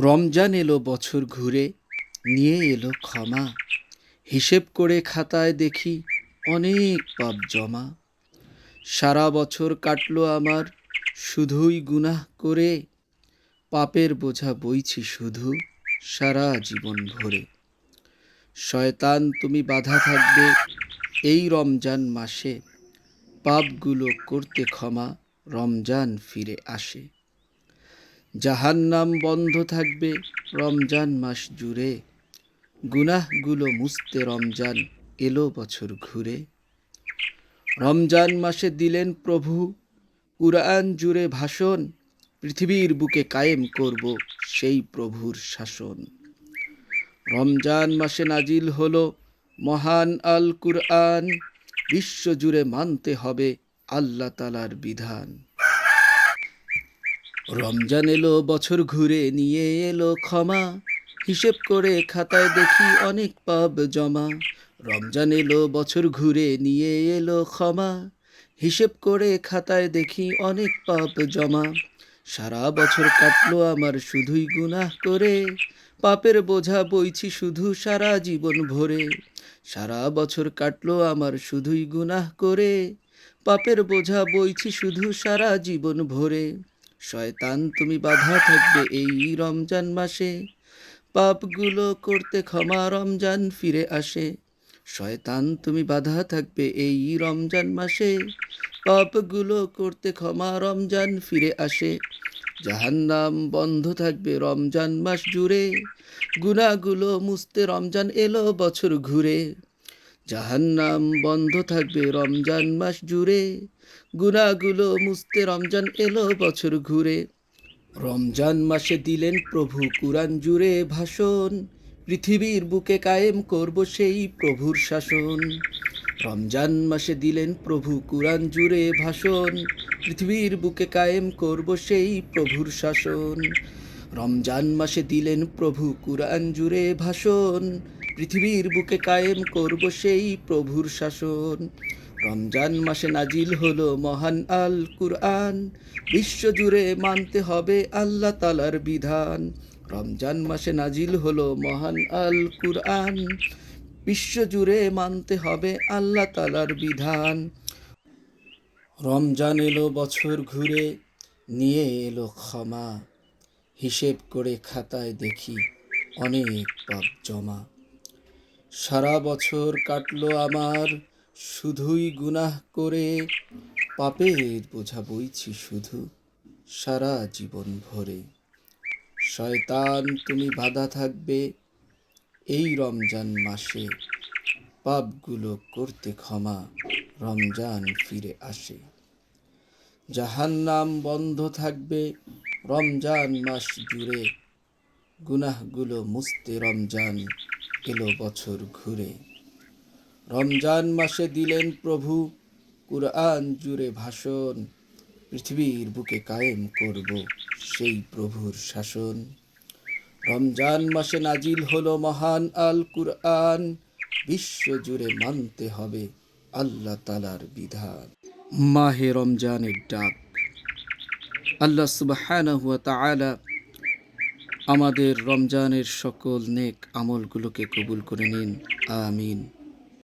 রমজান এলো বছর ঘুরে, নিয়ে এলো ক্ষমা। হিসেব করে খাতায় দেখি অনেক পাপ জমা। সারা বছর কাটলো আমার শুধুই গুনাহ করে, পাপের বোঝা বইছি শুধু সারা জীবন ভরে। শয়তান, তুমি বাধা থাকবে এই রমজান মাসে, পাপগুলো করতে ক্ষমা রমজান ফিরে আসে। জাহান্নাম বন্ধ থাকবে রমজান মাস জুড়ে। গুনাহগুলো মুছতে রমজান এলো বছর ঘুরে। রমজান মাসে দিলেন প্রভু, কুরআন জুড়ে ভাষণ, পৃথিবীর বুকে কায়েম করব সেই প্রভুর শাসন। রমজান মাসে নাজিল হল মহান আল কুরআন বিশ্বজুড়ে মানতে হবে আল্লাহ তালার বিধান। রমজান এলো, বছর ঘুরে নিয়ে এলো ক্ষমা। হিসেব করে খাতায় দেখি অনেক পাপ জমা। রমজান এলো, বছর ঘুরে নিয়ে এলো ক্ষমা। হিসেব করে খাতায় দেখি অনেক পাপ জমা। সারা বছর কাটলো আমার শুধুই গুনাহ করে। পাপের বোঝা বইছি শুধু সারা জীবন ভরে। সারা বছর কাটলো আমার শুধুই গুনাহ করে। পাপের বোঝা বইছি শুধু সারা জীবন ভরে। শয়তান, তুমি বাধা থাকবে এই রমজান মাসে। পাপগুলো করতে ক্ষমা রমজান ফিরে আসে। শয়তান, তুমি বাধা থাকবে এই রমজান মাসে। পাপগুলো করতে ক্ষমা রমজান ফিরে আসে। জাহান্নাম বন্ধ থাকবে রমজান মাস জুড়ে। গুনাহগুলো মুছতে রমজান এলো বছর ঘুরে। জাহান্নাম বন্ধ থাকবে রমজান মাস জুড়ে। গুনাহগুলো মুছতে রমজান এলো বছর ঘুরে। রমজান মাসে দিলেন প্রভু কুরআন জুড়ে ভাষণ। পৃথিবীর বুকে কায়েম করব সেই প্রভুর শাসন। রমজান মাসে দিলেন প্রভু কুরআন জুড়ে ভাষণ। পৃথিবীর বুকে কায়েম করব সেই প্রভুর শাসন। রমজান মাসে দিলেন প্রভু কুরআন জুড়ে ভাষণ। পৃথিবীর বুকে কায়েম করব সেই প্রভুর শাসন। রমজান মাসে নাজিল হলো মহান আল কুরআন বিশ্বজুড়ে মানতে হবে আল্লাহ তালার বিধান। রমজান মাসে নাজিল হলো মহান আল কুরআন বিশ্বজুড়ে মানতে হবে আল্লাহ তালার বিধান। রমজান এলো বছর ঘুরে, নিয়ে এলো ক্ষমা। হিসেব করে খাতায় দেখি অনেক পাপ জমা। সারা বছর কাটলো আমার, শুধুই গুনাহ করে। পাপের বোঝা বইছি শুধু সারা জীবন ভরে। শয়তান, তুমি বাধা থাকবে এই রমজান মাসে। পাপগুলো করতে ক্ষমা রমজান ফিরে আসে। জাহান্নাম বন্ধ থাকবে রমজান মাস জুড়ে। গুনাহগুলো মুছতে রমজান এলো বছর ঘুরে। রমজান মাসে দিলেন প্রভু কুরআন জুড়ে ভাষণ। পৃথিবীর বুকে কায়েম করব সেই প্রভুর শাসন। রমজান মাসে নাজিল হলো মহান আল কুরআন। বিশ্ব জুড়ে মানতে হবে আল্লাহ তালার বিধান। মাহে রমজানের ডাক। আল্লাহ তাআলা আমাদের রমজানের সকল নেক আমলগুলোকে কবুল করে নিন। আমিন।